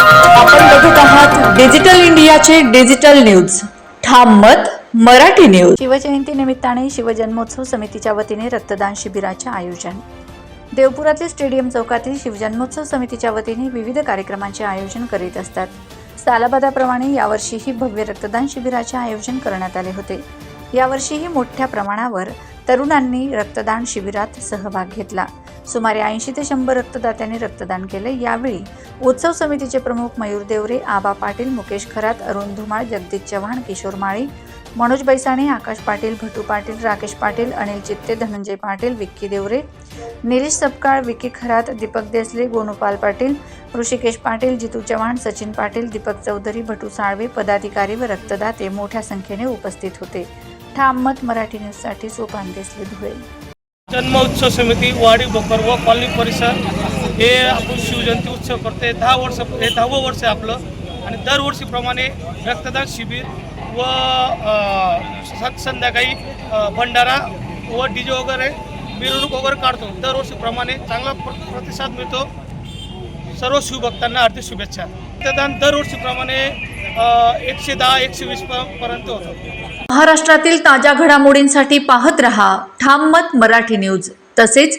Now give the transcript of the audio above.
आपण डिजिटल इंडियाचे digital news. ठाम मत मराठी न्यूज. शिवजयंती निमित्ताने शिवजन्मोत्सव समितीच्या वतीने रक्तदान शिबिराचे आयोजन. देवपुरातील स्टेडियम चौकातील शिवजन्मोत्सव समितीच्या वतीने विविध कार्यक्रमांचे आयोजन करीत असतात. सालाबादाप्रमाणे यावर्षीही भव्य रक्तदान शिबिराचे आयोजन करण्यात आले होते. यावर्षीही मोठ्या प्रमाणावर तरुणांनी रक्तदान शिबिरात सहभाग घेतला. सुमारे ऐंशी ते शंभर रक्तदात्यांनी रक्तदान केले. यावेळी उत्सव समितीचे प्रमुख मयूर देवरे आबा पाटील मुकेश खरात अरुण धुमाळ जगदीश चव्हाण किशोर माळी मनोज बैसाणे आकाश पाटील भटू पाटील राकेश पाटील अनिल चित्ते धनंजय पाटील विक्की देवरे निलेश सपकाळ विकी खरात दीपक देसले गोनुपाल पाटील ऋषिकेश पाटील जितू चव्हाण सचिन पाटील दीपक चौधरी भटू साळवे पदाधिकारी व रक्तदाते मोठ्या संख्येने उपस्थित होते. ठाम मत मराठी न्यूजसाठी सोपान देसले धुळे. जन्मोत्सव समिती वाडी बोकर व कॉलनी परिसर. हे आपण शिवजयंती उत्सव करते दहा वर्ष हे दहावं वर्ष आहे आपलं. आणि दरवर्षीप्रमाणे रक्तदान शिबिर व स- संध्याकाळी भंडारा व डी जे वगैरे मिरवणूक वगैरे काढतो. दरवर्षीप्रमाणे चांगला प्र प्रतिसाद मिळतो. सर्व शिवभक्तांना हार्दिक शुभेच्छा. रक्तदान दरवर्षीप्रमाणे एकशे दहा एकशे वीस पर्यंत होतं. महाराष्ट्रातील ताज्या घडामोडींसाठी पाहत रहा. ठाम मत मराठी न्यूज. तसेच